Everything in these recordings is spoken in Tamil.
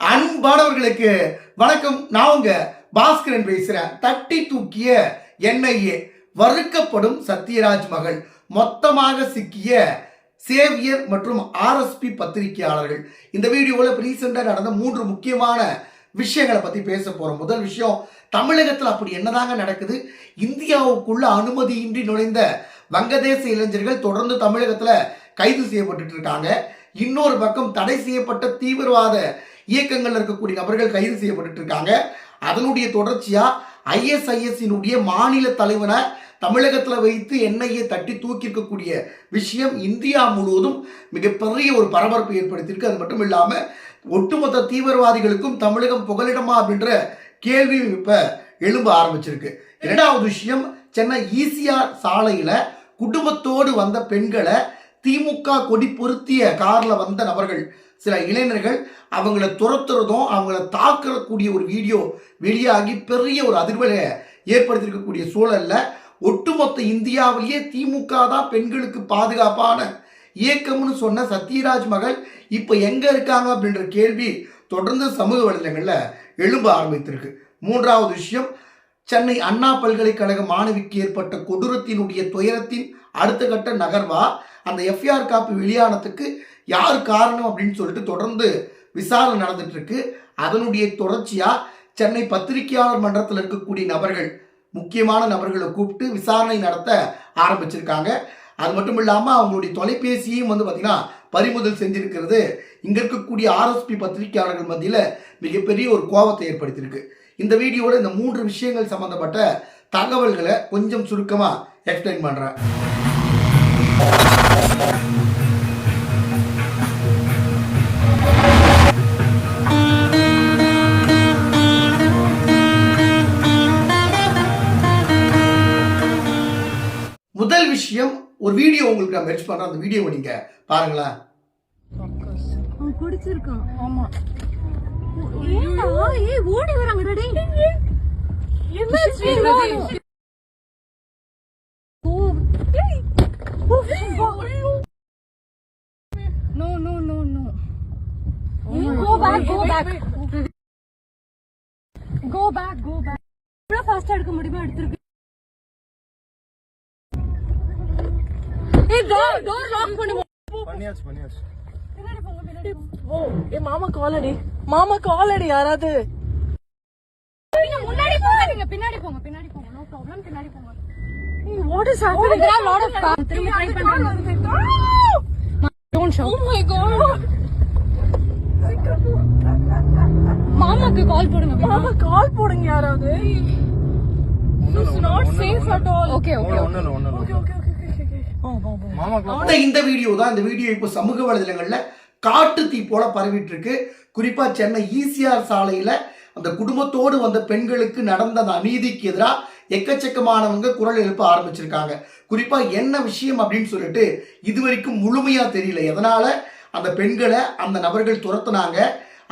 அன்பானவர்களுக்கு வணக்கம். நான் உங்க பாஸ்கரன் பேசுறேன். தட்டி தூக்கிய என்ஐஏ வறுக்கப்படும் சத்யராஜ் மகள் மொத்தமாக சிக்கிய சேவியர் மற்றும் ஆர்எஸ்பி பத்திரிகையாளர்கள். இந்த வீடியோவில் ரீசெண்டாக நடந்த மூன்று முக்கியமான விஷயங்களை பற்றி பேச போகிறோம் முதல் விஷயம் தமிழகத்தில் அப்படி என்னதாங்க நடக்குது? இந்தியாவுக்குள்ள அனுமதியின்றி நுழைந்த வங்கதேச இளைஞர்கள் தொடர்ந்து தமிழகத்தில் கைது செய்யப்பட்டு இருக்காங்க. இன்னொரு பக்கம் தடை செய்யப்பட்ட தீவிரவாத இயக்கங்களில் இருக்கக்கூடிய நபர்கள் கைது செய்யப்பட்டு இருக்காங்க அதனுடைய தொடர்ச்சியாக ஐஎஸ்ஐஎஸ்ஸினுடைய மாநில தலைவனை தமிழகத்தில் வைத்து என்ஐஏ தட்டி தூக்கி இருக்கக்கூடிய விஷயம் இந்தியா முழுவதும் மிகப்பெரிய ஒரு பரபரப்பை ஏற்படுத்தியிருக்கு. அது மட்டும் இல்லாமல் ஒட்டுமொத்த தீவிரவாதிகளுக்கும் தமிழகம் புகலிடமா அப்படின்ற கேள்வி இப்போ எழும்ப ஆரம்பிச்சிருக்கு. இரண்டாவது விஷயம் சென்னை ஈசிஆர் சாலையில் குடும்பத்தோடு வந்த பெண்களை திமுக கொடி பொருத்திய காரில் வந்த நபர்கள் சில இளைஞர்கள் அவங்கள துரத்துறதும் அவங்கள தாக்கக்கூடிய ஒரு வீடியோ வெளியாகி பெரிய ஒரு அதிர்வலை ஏற்படுத்தியிருக்கக்கூடிய சூழலில் ஒட்டுமொத்த இந்தியாவிலேயே திமுக தான் பெண்களுக்கு பாதுகாப்பான இயக்கம்னு சொன்ன சத்யராஜ் மகள் இப்போ எங்கே இருக்காங்க அப்படின்ற கேள்வி தொடர்ந்து சமூக வலைதளங்களில் எழும்ப ஆரம்பித்திருக்கு. மூன்றாவது விஷயம் சென்னை அண்ணா பல்கலைக்கழக மாணவிக்கு ஏற்பட்ட கொடூரத்தினுடைய துயரத்தின் அடுத்த கட்ட நகர்வா? அந்த எஃப்ஐஆர் காப்பி வெளியானதுக்கு யார் காரணம் அப்படின்னு சொல்லிட்டு தொடர்ந்து விசாரணை நடந்துட்டு இருக்கு அதனுடைய தொடர்ச்சியா சென்னை பத்திரிகையாளர் மன்றத்தில் இருக்கக்கூடிய நபர்கள் முக்கியமான நபர்களை கூப்பிட்டு விசாரணை நடத்த ஆரம்பிச்சிருக்காங்க. அது மட்டும் இல்லாமல் அவங்களுடைய தொலைபேசியும் வந்து பார்த்தீங்கன்னா பறிமுதல் செஞ்சிருக்கிறது. இங்கே இருக்கக்கூடிய ஆர்எஸ்பி பத்திரிகையாளர்கள் மத்தியில் மிகப்பெரிய ஒரு கோபத்தை ஏற்படுத்தியிருக்கு. இந்த வீடியோவில் இந்த மூன்று விஷயங்கள் சம்மந்தப்பட்ட தகவல்களை கொஞ்சம் சுருக்கமாக எக்ஸ்பிளைன் பண்ணுறேன் முதல் விஷயம் ஒரு வீடியோ உங்களுக்கு நான் மெர்ச் பண்ணுறேன் அந்த வீடியோவை நீங்கள் பாருங்களேன். அவன் குடிச்சிருக்கான். ஆமா. ஏன்டா ஏய் ஓடி வராங்கடா டேய் என்ன no no no no go back go back go back go back எவ்வளவு ஃபாஸ்டா எடுக்க முடியுமோ எடுத்துருக்கு ஏய் டோர் டோர் லாக் பண்ணு பண்ணியாச்சு பண்ணியாச்சு ஓ ஏ மாமா காலடி மாமா காலடி யாராவது? நீங்க முன்னாடி போங்க நீங்க பின்னாடி போங்க பின்னாடி போங்க. நோ ப்ராப்ளம் பின்னாடி போங்க. What is happening there are a lot of cars திரும்ப ட்ரை பண்றாங்க don't show oh my god மாமாக்கு கால் போடுங்க மாமா. கால் போடுங்க யாராவது. Not safe at all okay okay okay okay இந்த வீடியோ தான் இந்த வீடியோ இப்போ சமூக வலைதளங்களில் காட்டு தீ போல பரவிட்டு இருக்கு குறிப்பா சென்னை ஈசிஆர் சாலையில அந்த குடும்பத்தோடு வந்த பெண்களுக்கு நடந்த அந்த அநீதிக்கு எதிராக எக்கச்சக்கமானவங்க குரல் எழுப்ப ஆரம்பிச்சிருக்காங்க. குறிப்பா என்ன விஷயம் அப்படின்னு சொல்லிட்டு இது வரைக்கும் முழுமையா தெரியல. எதனால? அந்த பெண்களை அந்த நபர்கள் துரத்துனாங்க.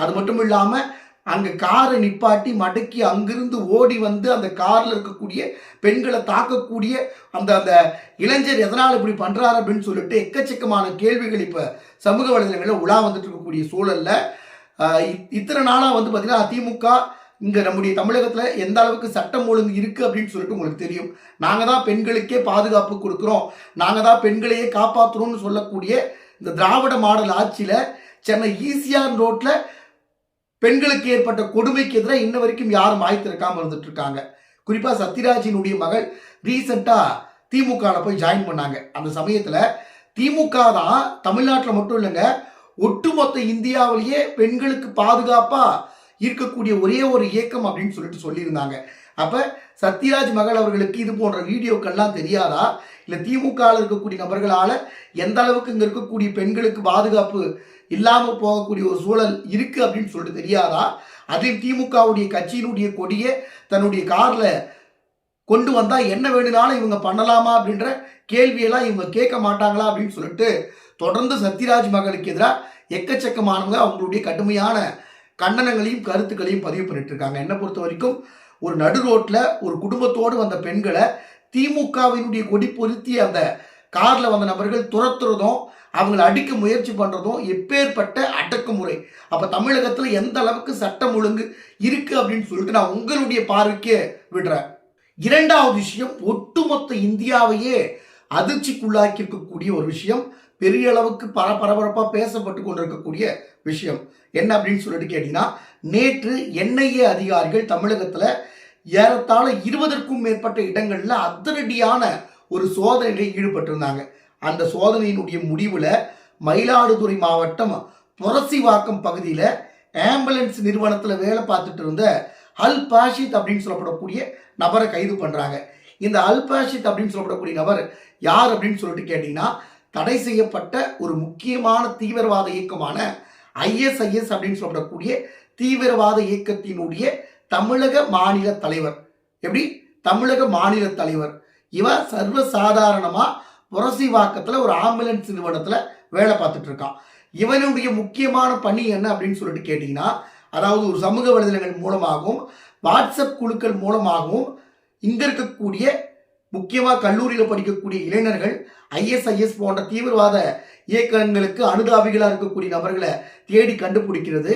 அது மட்டும் இல்லாமல் அங்க காரை நிப்பாட்டி மடக்கி அங்கிருந்து ஓடி வந்து அந்த கார்ல இருக்கக்கூடிய பெண்களை தாக்கக்கூடிய அந்த அந்த இளைஞர் எதனால் இப்படி பண்றாரு அப்படின்னு சொல்லிட்டு எக்கச்சக்கமான கேள்விகள் இப்ப சமூக வலைதளங்களில் உலா வந்துட்டு இருக்கக்கூடிய சூழல்ல. இத்தனை நாளா வந்து பார்த்திங்கன்னா திமுக இங்க நம்முடைய தமிழகத்துல எந்த அளவுக்கு சட்டம் ஒழுங்கு இருக்கு அப்படின்னு சொல்லிட்டு உங்களுக்கு தெரியும். நாங்க தான் பெண்களுக்கே பாதுகாப்பு கொடுக்குறோம். நாங்க தான் பெண்களையே காப்பாற்றுறோம்னு சொல்லக்கூடிய இந்த திராவிட மாடல் ஆட்சியில சென்னை ஈசிஆர் ரோட்ல பெண்களுக்கு ஏற்பட்ட கொடுமைக்கு எதிராக இன்ன வரைக்கும் யாரும் வாய் திறக்காம இருந்துட்டு இருக்காங்க குறிப்பா சத்யராஜினுடைய மகள் ரீசெண்டா திமுகவில் போய் ஜாயின் பண்ணாங்க. அந்த சமயத்தில் திமுக தான் தமிழ்நாட்டில் மட்டும் இல்லைங்க ஒட்டுமொத்த இந்தியாவிலேயே பெண்களுக்கு பாதுகாப்பாக இருக்கக்கூடிய ஒரே ஒரு இயக்கம் அப்படின்னு சொல்லிட்டு சொல்லியிருந்தாங்க. அப்போ சத்யராஜ் மகள் அவர்களுக்கு இது போன்ற வீடியோக்கள்லாம் தெரியாதா? இல்லை திமுகவில் இருக்கக்கூடிய நபர்களால் எந்த அளவுக்கு இங்கே இருக்கக்கூடிய பெண்களுக்கு பாதுகாப்பு இல்லாமல் போகக்கூடிய ஒரு சூழல் இருக்குது அப்படின்னு சொல்லிட்டு தெரியாதா? அதையும் திமுகவுடைய கட்சியினுடைய கொடியை தன்னுடைய காரில் கொண்டு வந்தால் என்ன வேணும்னாலும் இவங்க பண்ணலாமா அப்படின்ற கேள்வியெல்லாம் இவங்க கேட்க மாட்டாங்களா அப்படின்னு சொல்லிட்டு தொடர்ந்து சத்யராஜ் மகளுக்கு எதிராக எக்கச்சக்கமானவங்க அவங்களுடைய கடுமையான கண்டனங்களையும் கருத்துக்களையும் பதிவு பண்ணிட்டு இருக்காங்க என்னை பொறுத்த வரைக்கும் ஒரு நடு ரோட்டில் ஒரு குடும்பத்தோடு வந்த பெண்களை திமுகவினுடைய கொடி பொருத்திய அந்த காரில் வந்த நபர்கள் துரத்துறதும் அவங்கள அடிக்க முயற்சி பண்ணுறதும் எப்பேற்பட்ட அடக்குமுறை. அப்போ தமிழகத்தில் எந்த அளவுக்கு சட்டம் ஒழுங்கு இருக்கு அப்படின்னு சொல்லிட்டு நான் உங்களுடைய பார்வைக்கே விடுறேன். இரண்டாவது விஷயம் ஒட்டுமொத்த இந்தியாவையே அதிர்ச்சிக்குள்ளாக்கி இருக்கக்கூடிய ஒரு விஷயம் பெரிய அளவுக்கு பர பரபரப்பாக பேசப்பட்டு கொண்டிருக்கக்கூடிய விஷயம். என்ன அப்படின்னு சொல்லிட்டு கேட்டீங்கன்னா நேற்று என்ஐஏ அதிகாரிகள் தமிழகத்தில் ஏறத்தாழ இருபதற்கும் மேற்பட்ட இடங்களில் அதிரடியான ஒரு சோதனையில் ஈடுபட்டிருந்தாங்க. அந்த சோதனையினுடைய முடிவில் மயிலாடுதுறை மாவட்டம் புரசிவாக்கம் பகுதியில் ஆம்புலன்ஸ் நிறுவனத்தில் வேலை பார்த்துட்டு இருந்த அல் பாஷித் அப்படின்னு சொல்லப்படக்கூடிய நபரை கைது பண்ணுறாங்க இந்த அல் பாஷித் அப்படின்னு சொல்லப்படக்கூடிய நபர் யார் அப்படின்னு சொல்லிட்டு கேட்டிங்கன்னா தடை செய்யப்பட்ட ஒரு முக்கியமான தீவிரவாத இயக்கமான ஐஎஸ்ஐஎஸ் அப்படின்னு சொல்லப்படக்கூடிய தீவிரவாத இயக்கத்தினுடைய தமிழக மாநில தலைவர். எப்படி? தமிழக மாநில தலைவர். இவன் சர்வசாதாரணமாக புரசிவாக்கத்தில் ஒரு ஆம்புலன்ஸ் நிறுவனத்தில் வேலை பார்த்துட்டு இருக்கான். இவனுடைய முக்கியமான பணி என்ன அப்படின்னு சொல்லிட்டு கேட்டிங்கன்னா அதாவது ஒரு சமூக வலைதளங்கள் மூலமாகவும் வாட்ஸ்அப் குழுக்கள் மூலமாகவும் இங்கே இருக்கக்கூடிய முக்கியமாக கல்லூரியில் படிக்கக்கூடிய இளைஞர்கள் ஐஎஸ்ஐஎஸ் போன்ற தீவிரவாத இயக்கங்களுக்கு அனுதாபிகளாக இருக்கக்கூடிய நபர்களை தேடி கண்டுபிடிக்கிறது.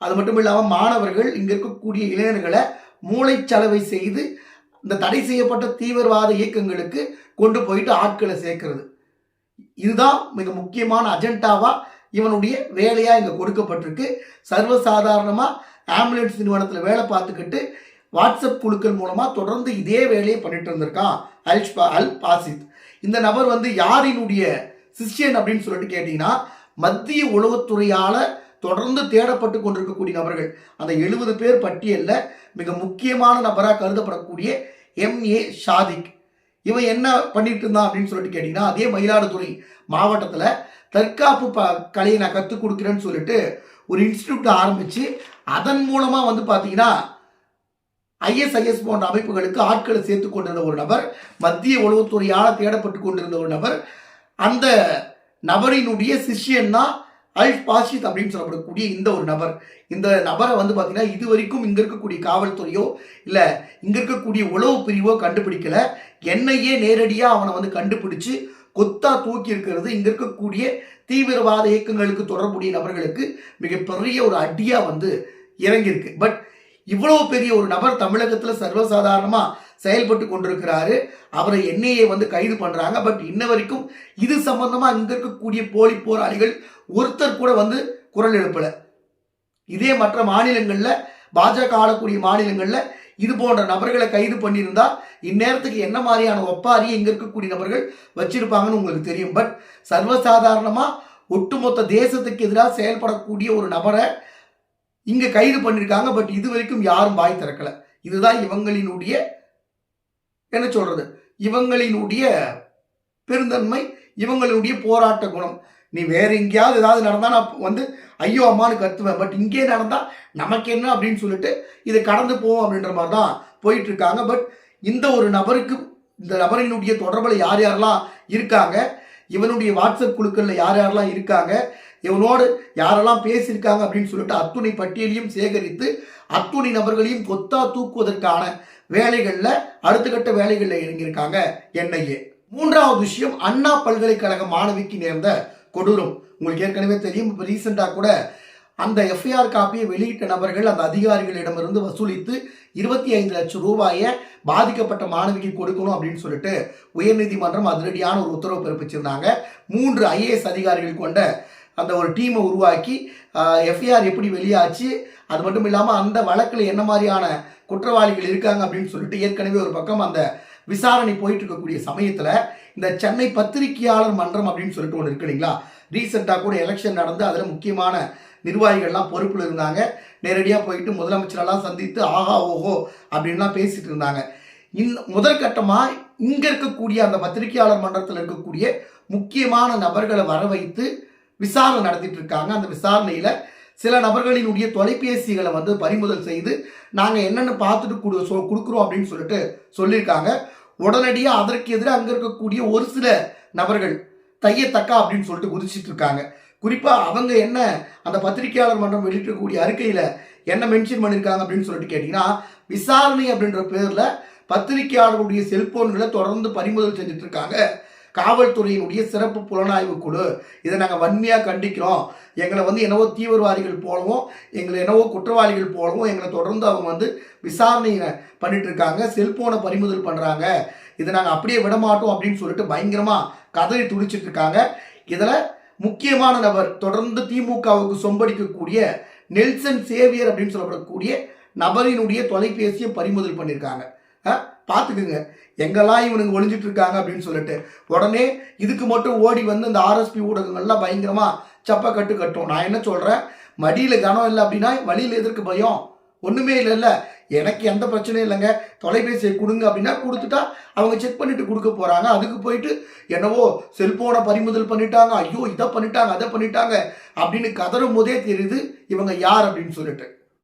அது மட்டும் இல்லாமல் மாணவர்கள் இங்கே இருக்கக்கூடிய இளைஞர்களை மூளைச்சலவை செய்து இந்த தடை செய்யப்பட்ட தீவிரவாத இயக்கங்களுக்கு கொண்டு போயிட்டு ஆட்களை சேர்க்கிறது. இதுதான் மிக முக்கியமான அஜெண்டாவா இவனுடைய வேலையா இங்க கொடுக்கப்பட்டிருக்கு. சர்வசாதாரணமா ஆம்புலன்ஸ் நிறுவனத்தில் வேலை பார்த்துக்கிட்டு வாட்ஸ்அப் குழுக்கள் மூலமா தொடர்ந்து இதே வேலையை பண்ணிட்டு இருந்திருக்கான் அல் பா- அல் பாசித். இந்த நபர் வந்து யாரினுடைய சிஷ்யன் அப்படின்னு சொல்லிட்டு கேட்டீங்கன்னா மத்திய உளவுத்துறையால தொடர்ந்து தேடப்பட்டு கொண்டிருக்கக்கூடிய நபர்கள். அந்த எழுபது பேர் பட்டியலில் மிக முக்கியமான நபராக கருதப்படக்கூடிய எம்ஏ ஷாதிக் இவன் என்ன பண்ணிட்டு இருந்தான் அப்படின்னு சொல்லிட்டு கேட்டிங்கன்னா அதே மயிலாடுதுறை மாவட்டத்தில் தற்காப்பு ப கலையை நான் கற்றுக் கொடுக்குறேன்னு சொல்லிட்டு ஒரு இன்ஸ்டியூட் ஆரம்பித்து அதன் மூலமாக வந்து பார்த்தீங்கன்னா ஐஎஸ்ஐஎஸ் போன்ற அமைப்புகளுக்கு ஆட்களை சேர்த்து கொண்டிருந்த ஒரு நபர் மத்திய உளவுத்துறையால் தேடப்பட்டு கொண்டிருந்த ஒரு நபர். அந்த நபரினுடைய சிஷ்யன் தான் அல் பாஷித் அப்படின்னு சொல்லப்படக்கூடிய இந்த ஒரு நபர் இந்த நபரை வந்து பார்த்தீங்கன்னா இது வரைக்கும் இங்கே இருக்கக்கூடிய காவல்துறையோ இல்லை இங்கே இருக்கக்கூடிய உளவு பிரிவோ கண்டுபிடிக்கல. என்னையே நேரடியாக அவனை வந்து கண்டுபிடிச்சு கொத்தா தூக்கி இருக்கிறது இங்கே இருக்கக்கூடிய தீவிரவாத இயக்கங்களுக்கு தொடர்புடைய நபர்களுக்கு மிகப்பெரிய ஒரு அடியாக வந்து இறங்கியிருக்கு. பட் இவ்வளோ பெரிய ஒரு நபர் தமிழகத்தில் சர்வசாதாரணமாக செயல்பட்டு கொண்டிருக்கிறாரு. அவரை என்ஐஏ வந்து கைது பண்றாங்க. பட் இன்ன வரைக்கும் இது சம்பந்தமா இங்க இருக்கக்கூடிய போலி போராளிகள் ஒருத்தர் கூட வந்து குரல் எழுப்பல. இதே மற்ற மாநிலங்கள்ல பாஜக ஆளக்கூடிய மாநிலங்கள்ல இது போன்ற நபர்களை கைது பண்ணியிருந்தா இந்நேரத்துக்கு என்ன மாதிரியான ஒப்பாரியை இங்க இருக்கக்கூடிய நபர்கள் வச்சிருப்பாங்கன்னு உங்களுக்கு தெரியும். பட் சர்வசாதாரணமா ஒட்டுமொத்த தேசத்துக்கு எதிராக செயல்படக்கூடிய ஒரு நபரை இங்க கைது பண்ணியிருக்காங்க பட் இது வரைக்கும் யாரும் வாய் திறக்கல. இதுதான் இவங்களினுடைய என்ன சொல்றது? இவங்களினுடைய பெருந்தன்மை இவங்களுடைய போராட்ட குணம். நீ வேற எங்கேயாவது ஏதாவது நடந்தால் நான் வந்து ஐயோ அம்மான்னு கத்துவேன். பட் இங்கே நடந்தால் நமக்கு என்ன அப்படின்னு சொல்லிட்டு இதை கடந்து போவோம் அப்படின்ற மாதிரி தான் போயிட்டு இருக்காங்க. பட் இந்த ஒரு நபருக்கு இந்த நபரினுடைய தொடர்பில் யார் யாரெல்லாம் இருக்காங்க? இவனுடைய வாட்ஸ்அப் குழுக்களில் யார் யாரெல்லாம் இருக்காங்க? இவனோடு யாரெல்லாம் பேசியிருக்காங்க அப்படின்னு சொல்லிட்டு அத்துணை பட்டியலையும் சேகரித்து அத்துணை நபர்களையும் கொத்தா தூக்குவதற்கான வேலைகளில் அடுத்த கட்ட வேலைகளில் இறங்கியிருக்காங்க என்ஐஏ. மூன்றாவது விஷயம் அண்ணா பல்கலைக்கழக மாணவிக்கு நேர்ந்த கொடூரம். உங்களுக்கு ஏற்கனவே தெரியும் இப்போ ரீசெண்டாக கூட அந்த எஃப்ஐஆர் காப்பியை வெளியிட்ட நபர்கள் அந்த அதிகாரிகளிடமிருந்து வசூலித்து இருபத்தி ஐந்து லட்சம் ரூபாயை பாதிக்கப்பட்ட மாணவிக்கு கொடுக்கணும் அப்படின்னு சொல்லிட்டு உயர்நீதிமன்றம் அதிரடியான ஒரு உத்தரவு பிறப்பிச்சிருந்தாங்க. மூன்று ஐஏஎஸ் அதிகாரிகள் கொண்ட அந்த ஒரு டீமை உருவாக்கி எஃப்ஐஆர் எப்படி வெளியாச்சு அது மட்டும் இல்லாமல் அந்த வழக்கில் என்ன மாதிரியான குற்றவாளிகள் இருக்காங்க அப்படின்னு சொல்லிட்டு ஏற்கனவே ஒரு பக்கம் அந்த விசாரணை போயிட்டு இருக்கக்கூடிய சமயத்தில் இந்த சென்னை பத்திரிகையாளர் மன்றம் அப்படின்னு சொல்லிட்டு ஒன்று இருக்கு இல்லைங்களா? ரீசெண்டாக கூட எலெக்ஷன் நடந்து அதில் முக்கியமான நிர்வாகிகள்லாம் பொறுப்பில் இருந்தாங்க. நேரடியாக போயிட்டு முதலமைச்சரெல்லாம் சந்தித்து ஆஹா ஓஹோ அப்படின்லாம் பேசிட்டு இருந்தாங்க. இன் முதற்கட்டமாக இங்கே இருக்கக்கூடிய அந்த பத்திரிகையாளர் மன்றத்தில் இருக்கக்கூடிய முக்கியமான நபர்களை வர வைத்து விசாரணை நடத்திட்டு இருக்காங்க. அந்த விசாரணையில் சில நபர்களினுடைய தொலைபேசிகளை வந்து பறிமுதல் செய்து நாங்கள் என்னென்னு பார்த்துட்டு கொடு சொ கொடுக்குறோம் அப்படின்னு சொல்லிட்டு சொல்லியிருக்காங்க. உடனடியாக அதற்கு எதிராக அங்கே இருக்கக்கூடிய ஒரு சில நபர்கள் தையத்தக்கா அப்படின்னு சொல்லிட்டு குதிச்சிட்டு இருக்காங்க. குறிப்பாக அவங்க என்ன அந்த பத்திரிகையாளர் மன்றம் வெளியிட்டக்கூடிய அறிக்கையில் என்ன மென்ஷன் பண்ணியிருக்காங்க அப்படின்னு சொல்லிட்டு கேட்டிங்கன்னா விசாரணை அப்படின்ற பேரில் பத்திரிகையாளர்களுடைய செல்போன்களை தொடர்ந்து பறிமுதல் செஞ்சுட்டு இருக்காங்க. காவல்துறையினுடைய சிறப்பு புலனாய்வு குழு. இதை நாங்கள் வன்மையாக கண்டிக்கிறோம். எங்களை வந்து என்னவோ தீவிரவாதிகள் போலவும் எங்களை என்னவோ குற்றவாளிகள் போலவும் எங்களை தொடர்ந்து அவங்க வந்து விசாரணை பண்ணிட்டு இருக்காங்க செல்போனை பறிமுதல் பண்ணுறாங்க இதை நாங்கள் அப்படியே விட மாட்டோம் அப்படின்னு சொல்லிட்டு பயங்கரமாக கதறி துடிச்சிட்டு இருக்காங்க இதில் முக்கியமான நபர் தொடர்ந்து திமுகவுக்கு சொம்படிக்கக்கூடிய நெல்சன் சேவியர் அப்படின்னு சொல்லப்படக்கூடிய நபரினுடைய தொலைபேசியை பறிமுதல் பண்ணியிருக்காங்க. பார்த்துக்குங்க. எங்கெல்லாம் இவனுங்க ஒளிஞ்சிட்டு இருக்காங்க அப்படின்னு சொல்லிட்டு உடனே இதுக்கு மட்டும் ஓடி வந்து இந்த ஆர்எஸ்பி ஊடகங்கள்லாம் பயங்கரமாக சப்பை கட்டு கட்டும். நான் என்ன சொல்கிறேன் மடியில் கனம் இல்லை அப்படின்னா வழியில் எதற்கு பயம். ஒன்றுமே இல்லைல்ல. எனக்கு எந்த பிரச்சனையும் இல்லைங்க. தொலைபேசியை கொடுங்க அப்படின்னா கொடுத்துட்டா அவங்க செக் பண்ணிட்டு கொடுக்க போகிறாங்க அதுக்கு போயிட்டு என்னவோ செல்போனை பறிமுதல் பண்ணிட்டாங்க. ஐயோ இதை பண்ணிட்டாங்க அதை பண்ணிட்டாங்க அப்படின்னு கதறும் போதே தெரியுது இவங்க யார் அப்படின்னு சொல்லிட்டு.